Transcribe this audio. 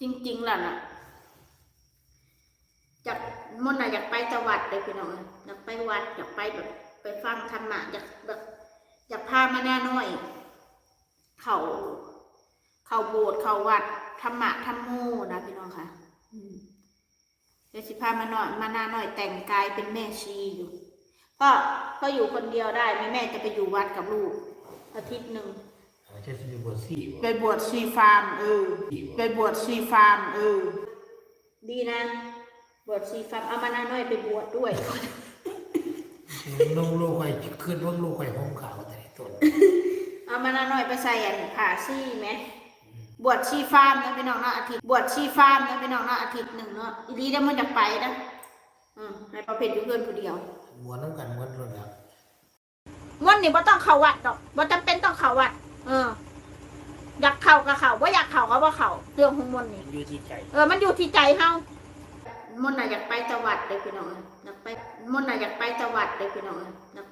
จริงๆแล้วน่ะจากมนน่ะอยากไปจังหวัดเลยพี่น้องอยากไปวัดอยากไปแบบไปฟังธรรมะอยากแบบอยากพามาแน่น้อย เขาเขาโบสถ์เขาวัดธรรมะธรรมโมนะพี่น้องค่ะเดี๋ยวสิพามาหน่อยมาหน้าหน่อยแต่งกายเป็นแม่ชีอยู่ก็ก็อยู่คนเดียวได้แม่แม่จะไปอยู่วัดกับลูกอาทิตย์หนึ่ง จจะเป็นบทสี่ไปบวชชีฟาร์มเออไปบวชชีฟาร์มเออดีนะ บวชชีฟาร์มเอามาหน้าน้อยไปบวชด้วย ลูกลูกไข่ขึ้นว่าลูกไข่ห้องขาวแต่ต้นเอามาหน้าน้อยไปใส่อันผ่าซี่ไหมบวชชีฟาร์มนะพี่น้องเนาะอาทิตย์บวชชีฟาร์มนะพี่น้องเนาะอาทิตย์หนึ่งเนาะอีดีได้มันจะไปนะอืมให้ประเภทอยู่เพื่อนผู้เดียวม้วนน้ำกันม้วนรถแล้วม่วนนี่บ่ต้องเข้าวัดดอกบ่จำเป็นต้องเข้าวัดเออ อยากเข้าก็เข้าบ่อยากเข้าก็บ่เข้าเรื่องของม่วนนี่อยู่ที่ใจเออมันอยู่ที่ใจเฮาม่วนน่ะอยากไปจังหวัดเลยพี่น้องอยากไปม่วนน่ะอยากไปจังหวัดเลยพี่น้องอยาก